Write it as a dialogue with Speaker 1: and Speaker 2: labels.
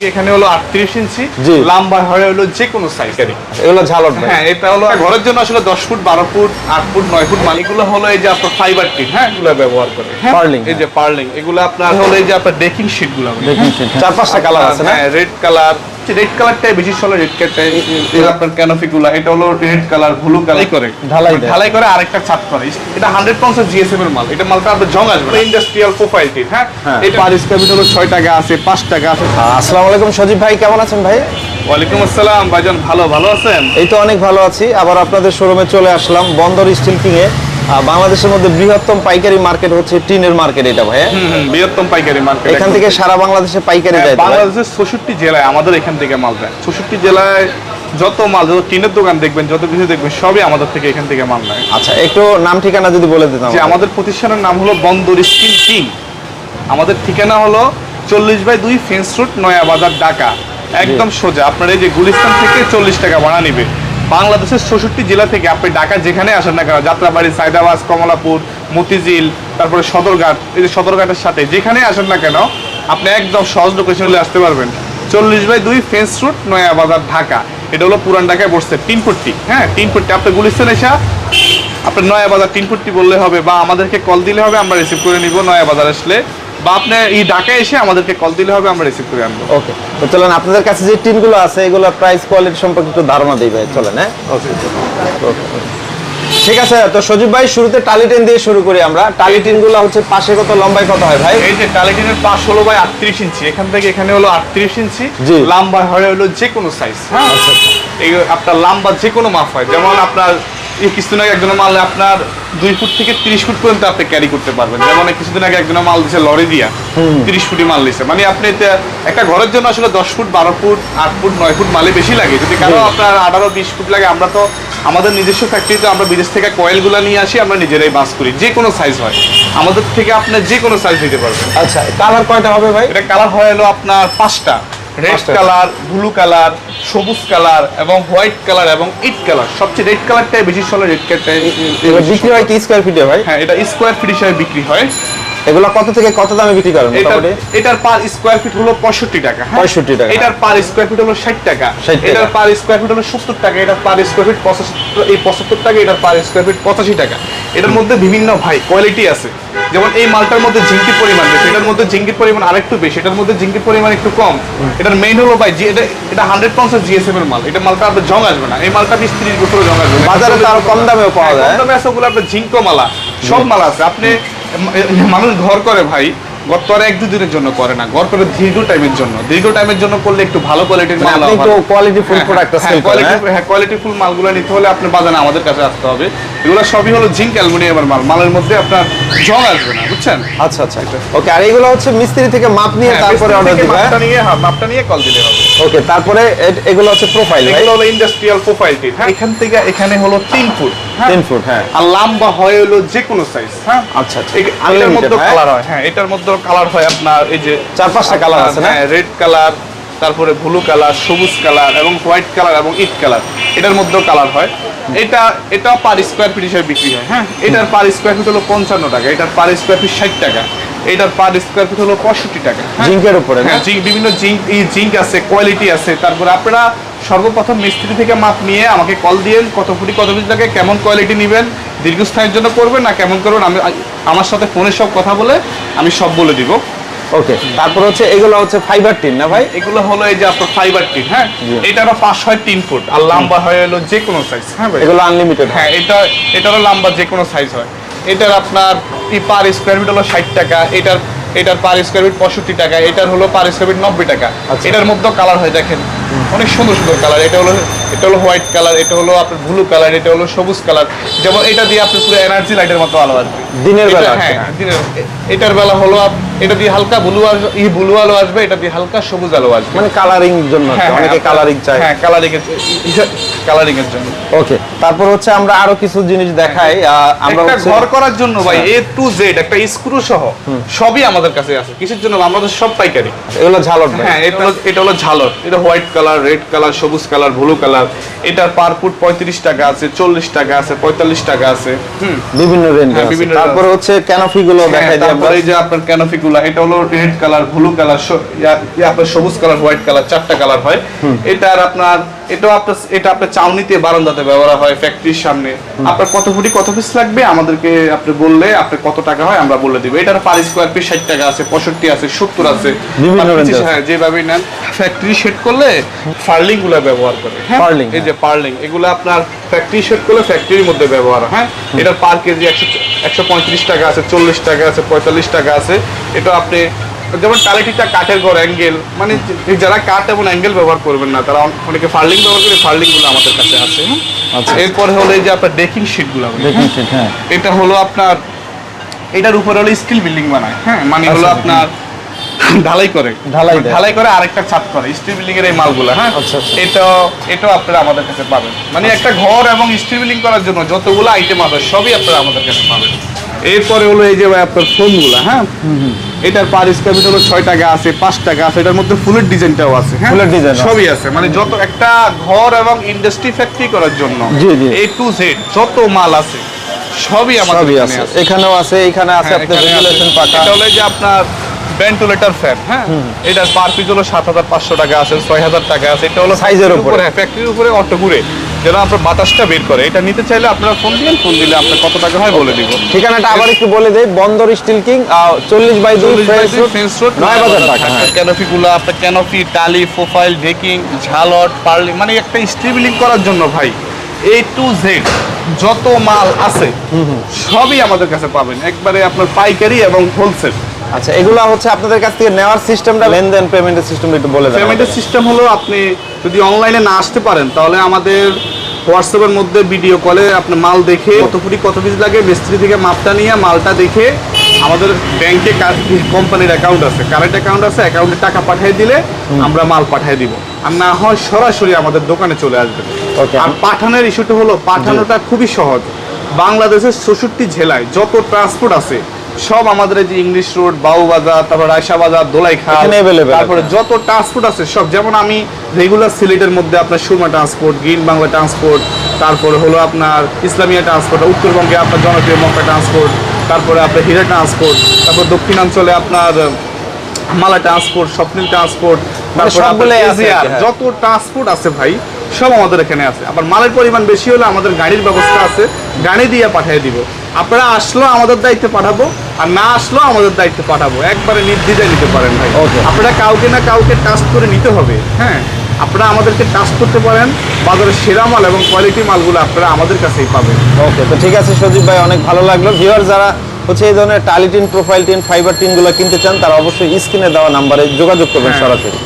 Speaker 1: এখানে হলো আটত্রিশ ইঞ্চি
Speaker 2: জি।
Speaker 1: লম্বা হয় হলো যে কোনো সাইজ
Speaker 2: এগুলো ঝালট
Speaker 1: হ্যাঁ এটা হলো ঘরের জন্য আসলে দশ ফুট বারো ফুট আট ফুট নয় ফুট মালিকগুলো হলো এই যে আপনার ফাইবার টিন হ্যাঁ? এগুলো ব্যবহার করে।
Speaker 2: পার্লিং
Speaker 1: এই যে পার্লিং এগুলো আপনার হলো এই যে আপনার ডেকিং
Speaker 2: শিটগুলো। চার পাঁচটা কালার আছে না?
Speaker 1: হ্যাঁ রেড কালার রেড কালারটাই বেশি চলে রেড কালারটাই আপনার ক্যানোফিগুলা এটা হলো রেড কালার ব্লু কালার করে
Speaker 2: ঢালাই
Speaker 1: ঢালাই করে আরেকটা ছাদ করে। এটা হান্ড্রেড পার্সেন্ট জিএসএম এর মাল। এটা মালটা আপনার জং আসবে ইন্ডাস্ট্রিয়াল প্রোফাইল টিন হ্যাঁ?
Speaker 2: হ্যাঁ।
Speaker 1: এটা পার স্কোয়ার মিটার হলো ছয় টাকা আছে পাঁচ টাকা আছে।
Speaker 2: আসসালামু আলাইকুম সজীব ভাই কেমন আছেন ভাই?
Speaker 1: ওয়ালাইকুম আসসালাম ভাইজান ভালো ভালো আছেন?
Speaker 2: এই তো অনেক ভালো আছি। আবার আপনাদের শোরুমে চলে আসলাম বন্দর স্টিল কিং এ বাংলাদেশের মধ্যে বৃহত্তম পাইকারি মার্কেট হচ্ছে টিনের মার্কেট এটা ভাই হ্যাঁ?
Speaker 1: বৃহত্তম পাইকারি মার্কেট।
Speaker 2: এখান থেকে সারা বাংলাদেশে পাইকারি তো ভাই?
Speaker 1: বাংলাদেশের চৌষট্টি জেলায় আমাদের এখান থেকে মাল দেয়। চৌষট্টি জেলায় যত মাল যত টিনের দোকান দেখবেন যত কিছু দেখবেন সবই আমাদের থেকে এখান থেকে মাল নেয়।
Speaker 2: আচ্ছা একটু নাম ঠিকানা যদি বলে দিতাম
Speaker 1: যে আমাদের প্রতিষ্ঠানের নাম হলো বন্দর স্কিল টিম আমাদের ঠিকানা হলো চল্লিশ বাই দুই ফেন্স রুট নয়া বাজার ঢাকা। একদম সোজা। আপনার এই যে গুলিস্তান থেকে চল্লিশ টাকা ভাড়া নিবে। বাংলাদেশের চৌষট্টি জেলা থেকে আপনি ঢাকা যেখানে আসেন না কেন, যাত্রাবাড়ি সাইদাবাদ কমলাপুর, মতিঝিল, তারপরে সদরঘাট, এই যে সদরঘাটের সাথে যেখানে আসেন না কেন, আপনি একদম সহজ লোকেশনে আসতে পারবেন। চল্লিশ বাই দুই ফেন্স রুট নয়া বাজার, ঢাকা। এটা হলো পুরান ঢাকায় বসছে তিন ফুটটি। হ্যাঁ তিন ফুটটি। আপনি গুলিস্তান এসা আপনার নয়া বাজার তিন ফুটটি বললে হবে বা আমাদেরকে কল দিলে হবে, আমরা রিসিভ করে নিব। নয়া বাজার আসলে বা আপনি এই ঢাকায় এসে আমাদেরকে কল দিলে হবে আমরা রিসিভ করে আনব।
Speaker 2: ওকে তো চলেন আপনাদের কাছে যে টিনগুলো আছে এগুলো প্রাইস কোয়ালিটি সম্পর্কে একটু ধারণা দিই ভাই চলেন হ্যাঁ? ঠিক আছে তো সজীব ভাই শুরুতে টালি টেন দিয়ে শুরু করি আমরা। টালি টিনগুলো হচ্ছে পাশে কত লম্বায় কত হয় ভাই?
Speaker 1: এই যে টালিটিনের পাশ হলো ভাই আটত্রিশ ইঞ্চি এখান থেকে এখানে হলো আটত্রিশ ইঞ্চি
Speaker 2: জি।
Speaker 1: লাম্বা হয় হলো যে কোনো সাইজ হ্যাঁ?
Speaker 2: আচ্ছা আচ্ছা।
Speaker 1: এই আপনার লাম্বা যে কোনো মাপ হয় যেমন আপনার কিছুদিন আগে একজনের মাল আপনার দুই ফুট থেকে তিরিশ ফুট পর্যন্ত আপনি ক্যারি করতে পারবেন। যেমন কিছুদিন আগে একজনের মাল দিছে লরি দিয়া তিরিশ ফুটি মাল দিছে। মানে আপনি এটা একটা ঘরের জন্য আসলে দশ ফুট বারো ফুট আট ফুট নয় ফুট মালে বেশি লাগে। যদি
Speaker 2: কারও
Speaker 1: আপনার আঠারো বিশ ফুট লাগে আমরা তো আমাদের নিজস্ব ফ্যাক্টরিতে আমরা বিদেশ থেকে কয়েলগুলো নিয়ে আসি আমরা নিজেরাই বাস করি। যে কোনো সাইজ হয়। আমাদের থেকে আপনি যে কোনো সাইজ দিতে পারবেন।
Speaker 2: আচ্ছা কালার কয়টা হবে ভাই?
Speaker 1: এটা কালার হয় হলো আপনার পাঁচটা। রেড কালার ব্লু কালার সবুজ কালার এবং হোয়াইট কালার এবং ইট কালার। সবচেয়ে রেড কালারটাই বেশি চলে রেড কালারটাই
Speaker 2: বিক্রি হয় কি স্কোয়ার ফিটে ভাই?
Speaker 1: হ্যাঁ এটা স্কোয়ার ফিট হিসাবে বিক্রি হয়।
Speaker 2: এগুলো কত থেকে কত দামে বিক্রি করেন
Speaker 1: এটার
Speaker 2: মোটামুটি?
Speaker 1: এটার পার স্কোয়ার ফিট হলো পঁয়ষট্টি টাকা হ্যাঁ?
Speaker 2: 65 টাকা।
Speaker 1: এটার পার স্কোয়ার ফিট হলো ষাট টাকা।
Speaker 2: 60 টাকা।
Speaker 1: এটার পার স্কোয়ার ফিট হলো সত্তর টাকা। এটার পার স্কোয়ার ফিট পঁচাত্তর এই পঁচাত্তর টাকা এটার পার স্কোয়ার ফিট পঁচাশি টাকা। এটার মধ্যে বিভিন্ন ভাই কোয়ালিটি আছে। যেমন এই মালটার মধ্যে জিঙ্কির পরিমাণ বেশি এটার মধ্যে জিঙ্কির পরিমাণ আরেকটু বেশি এটার মধ্যে জিঙ্কির পরিমাণ একটু কম। এটার মেইন হলো ভাই এটা এটা হান্ড্রেড পার্সেন্ট জিএসএম এর মাল এটা মালটা আপনার জং আসবে না। এই মালটা বিশ ত্রিশ বছর জং আসবে।
Speaker 2: বাজারে তো আরও কম দামেও পাওয়া
Speaker 1: হ্যাঁ,
Speaker 2: যায়।
Speaker 1: কম দামে আছে ওগুলো আপনার জিঙ্কো মালা সব মালা আছে। আপনি মানুষ ঘর করে ভাই ঘর তো এক দুদিনের জন্য করে না ঘর করে দীর্ঘ টাইমের জন্য। দীর্ঘ টাইমের জন্য করলে একটু ভালো কোয়ালিটির
Speaker 2: মানে
Speaker 1: মাল
Speaker 2: আপনি একটু কোয়ালিটি ফুল প্রোডাক্ট সেল করেন হ্যাঁ?
Speaker 1: হ্যাঁ কোয়ালিটি ফুল মালগুলো নিতে হলে আপনি বাজারে আমাদের কাছে আসতে হবে। এগুলো সবই হলো জিঙ্ক অ্যালুমিনিয়ামের মাল। মালের মধ্যে আপনার জং আসবে না বুঝছেন?
Speaker 2: আচ্ছা আচ্ছা ওকে আর এগুলো হচ্ছে মিস্ত্রি থেকে মাপ নিয়ে
Speaker 1: হ্যাঁ,
Speaker 2: তারপরে অর্ডার
Speaker 1: থেকে
Speaker 2: দিবে
Speaker 1: মাপটা নিয়ে হ্যাঁ, মাপটা নিয়ে কল দিলে হবে।
Speaker 2: ওকে তারপরে এগুলো হচ্ছে প্রোফাইল
Speaker 1: এগুলো হলো ইন্ডাস্ট্রিয়াল প্রোফাইলটি হ্যাঁ? এখান থেকে এখানে হলো তিন ফুট হ্যাঁ?
Speaker 2: 10 ফুট হ্যাঁ।
Speaker 1: আর লম্বা হয় হলো যে কোনো সাইজ হ্যাঁ?
Speaker 2: আচ্ছা আচ্ছা।
Speaker 1: এটার মধ্যে কালার হয় হ্যাঁ এটার মধ্যে কালার হয় আপনার এই যে
Speaker 2: চার পাঁচটা কালার আছে না?
Speaker 1: হ্যাঁ রেড কালার তারপরে ব্লু কালার সবুজ কালার এবং হোয়াইট কালার এবং ইট কালার এটার মধ্যেও কালার হয়। এটা এটা পার স্কোয়ার ফিট হিসেবে বিক্রি হয় হ্যাঁ? এটার পার স্কোয়ার ফিট হলো পঞ্চান্ন টাকা এটার পার স্কোয়ার ফিট ষাট টাকা এটার পার স্কোয়ার ফিট হলো পঁয়ষট্টি টাকা হ্যাঁ?
Speaker 2: জিঙ্কের উপরে
Speaker 1: হ্যাঁ জিঙ্ক বিভিন্ন জিঙ্ক এই জিঙ্ক আছে কোয়ালিটি আছে। তারপর আপনারা সর্বপ্রথম মিস্ত্রি থেকে মাপ নিয়ে আমাকে কল দিয়েন কত ফুটি কত ফুটি লাগে কেমন কোয়ালিটি নেবেন দীর্ঘস্থায়ীর জন্য করবেন না কেমন করবেন আমি আমার সাথে ফোনে সব কথা বলে আমি সব বলে দিব।
Speaker 2: ওকে তারপর হচ্ছে এগুলো হচ্ছে ফাইবার টিন না ভাই?
Speaker 1: এগুলো হলো এই যে আপনার ফাইবার টিন হ্যাঁ। এটারও পাশ হয় তিন ফুট আর লম্বা হয় হলো যে কোনো সাইজ হ্যাঁ ভাই?
Speaker 2: এগুলো আনলিমিটেড
Speaker 1: হ্যাঁ। এটা এটারও লম্বা যে কোনো সাইজ হয়। এটার আপনার পার স্কোয়ার ফিট হলো ষাট টাকা এটার এটার পার স্কোয়ার ফিট পঁয়ষট্টি টাকা এটার হলো পার স্কোয়ার ফিট নব্বই টাকা।
Speaker 2: আচ্ছা।
Speaker 1: এটার মধ্যেও কালার হয় দেখেন। অনেক সুন্দর সুন্দর কালার এটা হলো এটা হলো হোয়াইট কালার এটা হলো আপনার ব্লু কালার এটা হলো সবুজ কালার যেমন এটা দিয়ে আপনি পুরো এনার্জি লাইটের মতো আলো আসবে।
Speaker 2: দিনের বেলা
Speaker 1: হ্যাঁ এটার বেলা হলো এটা দিয়ে হালকা ব্লু ই ব্লু আলো আসবে এটা দিয়ে হালকা সবুজ আলো আসবে।
Speaker 2: মানে কালারিং জন্য আর কি,
Speaker 1: হ্যাঁ, হ্যাঁ,
Speaker 2: অনেকে কালারিং চায়।
Speaker 1: হ্যাঁ কালারিং এর কালারিং এর জন্য।
Speaker 2: ওকে তারপর হচ্ছে আমরা আরও কিছু জিনিস দেখাই আমরা
Speaker 1: একটা ঘর করার জন্য ভাই। এ টু জেড একটা স্ক্রু সহ সবই আমাদের কাছে আছে। কিসের জন্য? আমাদের সব পাইকারি।
Speaker 2: এগুলো ঝালট
Speaker 1: হ্যাঁ এটা হলো এটা হলো ঝালর এটা হোয়াইট কালার রেড কালার সবুজ কালার ব্লু কালার এটার পার ফুট পঁয়ত্রিশ টাকা আছে চল্লিশ টাকা আছে পঁয়তাল্লিশ টাকা আছে। হুম।
Speaker 2: বিভিন্ন রেঞ্জ
Speaker 1: হ্যাঁ, বিভিন্ন
Speaker 2: তারপরে হচ্ছে ক্যানোপি গুলো
Speaker 1: হ্যাঁ,
Speaker 2: দেখাই দিই
Speaker 1: তারপরে এই যে আপনার ক্যানোপি গুলো এটা হলো রেড কালার ব্লু কালার আপনার সবুজ কালার হোয়াইট কালার চারটা কালার হয়। এটা আর আপনার এটাও আপনার এটা আপনার চাউনিতে বারান্দাতে ব্যবহার হয় ফ্যাক্টরির সামনে। আপনার কত ফুটি কত পিস লাগবে? আমাদেরকে আপনি বললে আপনার কত টাকা হয় আমরা বলে দিব। এটার পার স্কোয়ার পিস ষাট টাকা আছে পঁয়ষট্টি আছে সত্তর আছে। আপনি। হ্যাঁ যেভাবে নেন ফ্যাক্টরি সেট করলে ফার্লিংগুলা ব্যবহার করে। হ্যাঁ
Speaker 2: Purling,
Speaker 1: এই যে পার্লিং এগুলো আপনার ফ্যাক্টরি সেট করলে ফ্যাক্টরির মধ্যে ব্যবহার হয়, হ্যাঁ এটার পার কেজি একশো একশো পঁয়ত্রিশ টাকা আছে চল্লিশ টাকা আছে পঁয়তাল্লিশ টাকা আছে। এটা আপনি যেমন টালিটিটা কাঠের ঘর অ্যাঙ্গেল মানে যারা কাঠ এবং অ্যাঙ্গেল ব্যবহার করবেন না তারা অন- অনেকে ফার্লিং ব্যবহার করে ফার্লিংগুলো আমাদের কাছে আছে।
Speaker 2: আচ্ছা।
Speaker 1: এরপরে হলো এই যে আপনার ডেকিং শিটগুলো
Speaker 2: দেখুন সেটা, হ্যাঁ।
Speaker 1: এটা হলো আপনার এটার উপরে হলো স্টিল বিল্ডিং বানায় হ্যাঁ? মানে হলো
Speaker 2: আচ্ছা,
Speaker 1: আপনার ঢালাই করে।
Speaker 2: ঢালাই
Speaker 1: ঢালাই করে আরেকটা ছাদ করে স্টিল বিল্ডিং এর এই মালগুলো হ্যাঁ?
Speaker 2: আচ্ছা, আচ্ছা।
Speaker 1: এটাও এটাও আপনারা আমাদের কাছে পাবেন। মানে একটা ঘর এবং স্টিল বিল্ডিং করার জন্য যতগুলো আইটেম আছে সবই আপনারা আমাদের কাছে পাবেন। এরপরে হলো এই যে আপনার ফোনগুলো হ্যাঁ? এটার পার স্কোয়ার ফিট হলো ছয় টাকা আছে পাঁচ টাকা আছে এটার মধ্যে ফুলের ডিজাইনটাও আছে হ্যাঁ?
Speaker 2: ফুলের ডিজাইন
Speaker 1: সবই আছে মানে যত একটা ঘর এবং ইন্ডাস্ট্রি ফ্যাক্টরি করার জন্য
Speaker 2: জি, জি।
Speaker 1: এ টু জেড যত মাল আছে সবই আমাদের
Speaker 2: সবই আছে। এখানেও আছে এখানে আছে
Speaker 1: হ্যাঁ,
Speaker 2: আপনার রেগুলেশন পাকা।
Speaker 1: এটা হলো যে আপনার ভেন্টিলেটর ফ্যান হ্যাঁ? এটার পার পিস হলো সাত হাজার পাঁচশো টাকা আছে ছয় হাজার টাকা আছে এটা হলো
Speaker 2: Size-এর উপরে।
Speaker 1: ফ্যাক্টরির উপরে অটো ঘুরে। যেন আপনার বাতাসটা বের করে। এটা নিতে চাইলে আপনারা ফোন দিলেন ফোন দিলে আপনার কত টাকা হয় বলে দিব।
Speaker 2: ঠিকানাটা আবার একটু বলে দেই বন্দর স্টিল কিং চল্লিশ বাই দুই ফ্রেশ রোড নয় বাজার ঢাকা। হ্যাঁ।
Speaker 1: ক্যানোপি গুলো আপনার ক্যানোপি টালি প্রোফাইল ডেকিং ঝালট পার্লি মানে একটা স্টেবিলিং করার জন্য ভাই এ টু জেড যত মাল আছে সবই আমাদের কাছে পাবেন। একবারে আপনার পাইকারি এবং হোলসেল
Speaker 2: আচ্ছা এগুলো হচ্ছে আপনাদের কাছ থেকে নেওয়ার সিস্টেমটা লেনদেন পেমেন্টের সিস্টেমটা একটু বলে দেন
Speaker 1: পেমেন্টের সিস্টেম হলো আপনি যদি অনলাইনে না আসতে পারেন তাহলে আমাদের হোয়াটসঅ্যাপের মধ্যে ভিডিও কলে আপনি মাল দেখে কত ফুটি কত পিস লাগে মিস্ত্রি থেকে মাপটা নিয়ে মালটা দেখে আমাদের ব্যাংকে কোম্পানির অ্যাকাউন্ট আছে। কারেন্ট অ্যাকাউন্ট আছে অ্যাকাউন্টে টাকা পাঠিয়ে দিলে আমরা মাল পাঠিয়ে দিব। আর না হয় সরাসরি আমাদের দোকানে চলে আসবেন
Speaker 2: Okay.
Speaker 1: আর পাঠানোর ইস্যুটা হলো পাঠানোটা খুবই সহজ। বাংলাদেশের চৌষট্টি জেলায় যত ট্রান্সপোর্ট আছে সব আমাদের এই যে ইংলিশ রোড বাউবাজার তারপর রায়সা বাজার দোলাইখাল তারপরে যত ট্রান্সপোর্ট আছে সব যেমন আমি রেগুলার সিলেটের মধ্যে আপনার Surma transport green Bangla transport তারপরে হলো আপনার ইসলামিয়া ট্রান্সপোর্ট উত্তরবঙ্গে আপনার জনপ্রিয় মক্কা ট্রান্সপোর্ট তারপরে আপনার হীরা ট্রান্সপোর্ট তারপর দক্ষিণাঞ্চলে আপনার মালা ট্রান্সপোর্ট স্বপ্নিল ট্রান্সপোর্ট
Speaker 2: মানে
Speaker 1: তারপরে
Speaker 2: হ্যাঁ।
Speaker 1: যত ট্রান্সপোর্ট আছে ভাই সব আমাদের এখানে আছে। আবার মালের পরিমাণ বেশি হলে আমাদের গাড়ির ব্যবস্থা আছে গাড়ি দিয়ে পাঠিয়ে দিব। আপনারা আসলেও আমাদের দায়িত্বে পাঠাবো আর না আসলেও আমাদের দায়িত্বে পাঠাবো। একবারে নির্দ্বিধায় নিতে পারেন ভাই. আপনারা কাউকে না কাউকে টাস্ক করে নিতে হবে হ্যাঁ? আপনারা আমাদেরকে টাস্ক করতে পারেন বাজারের সেরা মাল এবং কোয়ালিটি মালগুলো আপনারা আমাদের কাছেই পাবেন।
Speaker 2: ওকে তো ঠিক আছে সজীব ভাই অনেক ভালো লাগল। ভিউয়ার যারা হচ্ছে এই ধরনের টালি টিন প্রোফাইল টিন ফাইবার টিনগুলো কিনতে চান তারা অবশ্যই স্ক্রিনে দেওয়া নাম্বারে যোগাযোগ করবেন
Speaker 1: হ্যাঁ।
Speaker 2: সরাসরি।